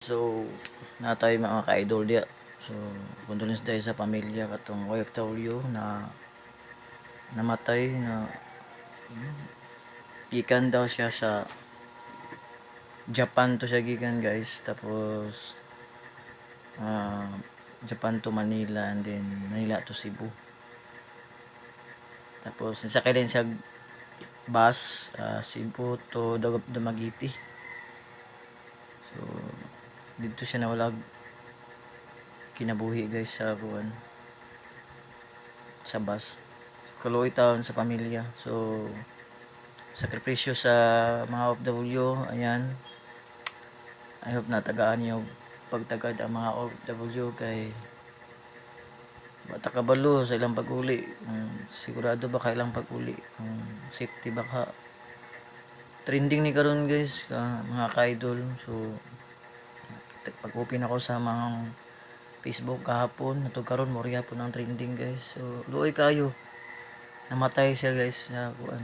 So, natay mga ka-idol dia. So, condolence dahil sa pamilya katong OFW na namatay na gikan daw siya sa Japan to siya gikan guys. Tapos ah, Japan to Manila and then Manila to Cebu. Tapos nisakay din siya bus ah, Cebu to Dumaguete dito siya nawala. Kinabuhi guys sa kuan sa bus. Kaloy town sa pamilya. So sakripisyo sa mga OFW ayan. I hope natagaan niyo pagtagad ang mga OFW kay bata kabalo sa ilang pag-uli. Kung sigurado ba ka ilang pag-uli? Kung safety ba ka? Trending ni karon guys ka mga ka-idol. So pag-open ako sa mga Facebook kahapon nato karon moriya po ng trending guys. So luoy kayo. Namatay siya guys sa kuan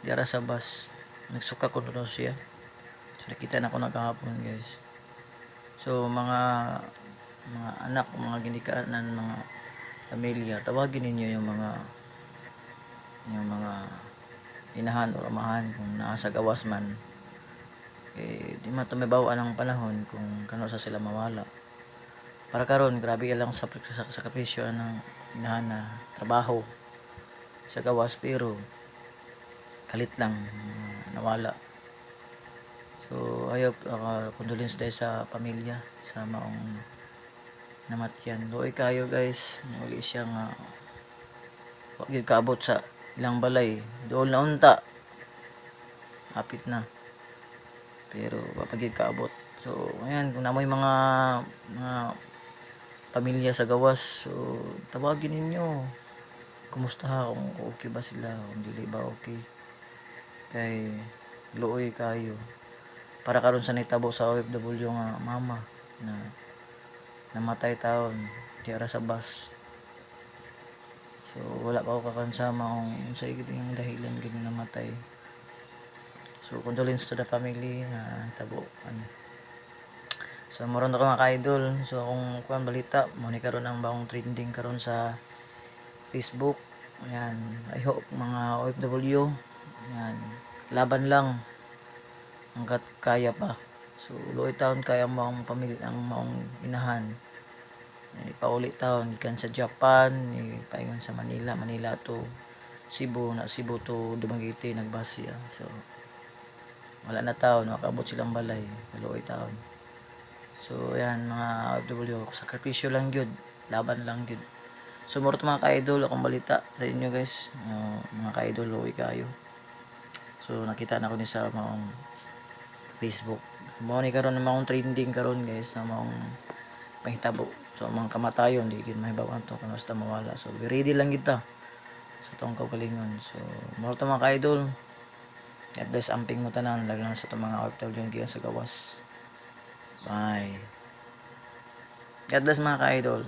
diara sa bus. Nagsuka ko na siya. So nakita na ko na kahapon guys. So mga mga anak mga ginikanan mga pamilya tawagin ninyo yung mga yung mga inahan o amahan kung nasa gawas man eh di man tumibaw ang panahon kung kano sa sila mawala. Para karon grabe lang sa sa sakripisyo ng inahan na trabaho sa gawas pero kalit lang uh, nawala. So ayop uh, condolence dahil sa pamilya sa maong namatyan. Luoy kayo guys. Wali siya nga gyud kaabot sa ilang balay. Doon na unta. Hapit na pero papagid kaabot so ayan kung mga mga pamilya sa gawas so tawagin ninyo. Kumusta kung okay ba sila? Kung dili ba okay? Kay luoy kayo. Para karon sa nitabo sa OFW nga mama na namatay taon diara sa bus. So wala pa ako kakansama kung sa yung dahilan gini namatay so condolence to the family na tabo ano So moron ako mga ka-idol. So kung kuan balita, mo ni karon ang bagong trending karon sa Facebook. Ayan, I hope mga OFW, ayan, laban lang hanggat kaya pa. So luoy taon kaya mo ang pamilya ang maong inahan. Eh, pauli taon gikan sa Japan, eh, paingon sa Manila, Manila to Cebu, na Cebu to Dumaguete nagbasya. So wala na taon, makabot silang balay, luoy taon. So, ayan, mga OFW, sakripisyo lang yun. Laban lang yun. So, mga ka-idol, akong balita sa inyo guys. Uh, mga ka-idol, uwi kayo. So, nakita na ko ni sa mga Facebook. Mga ni karon mga trending karon guys, sa mga pahitabo. So, mga kamatayon, di gid mahibawan to kung basta mawala. So, ready lang kita sa tong kaugalingon. So, muro mga ka-idol. God bless amping mo tanan, lalo na sa itong mga OFW yung sa gawas. Bye. God bless mga ka-idol.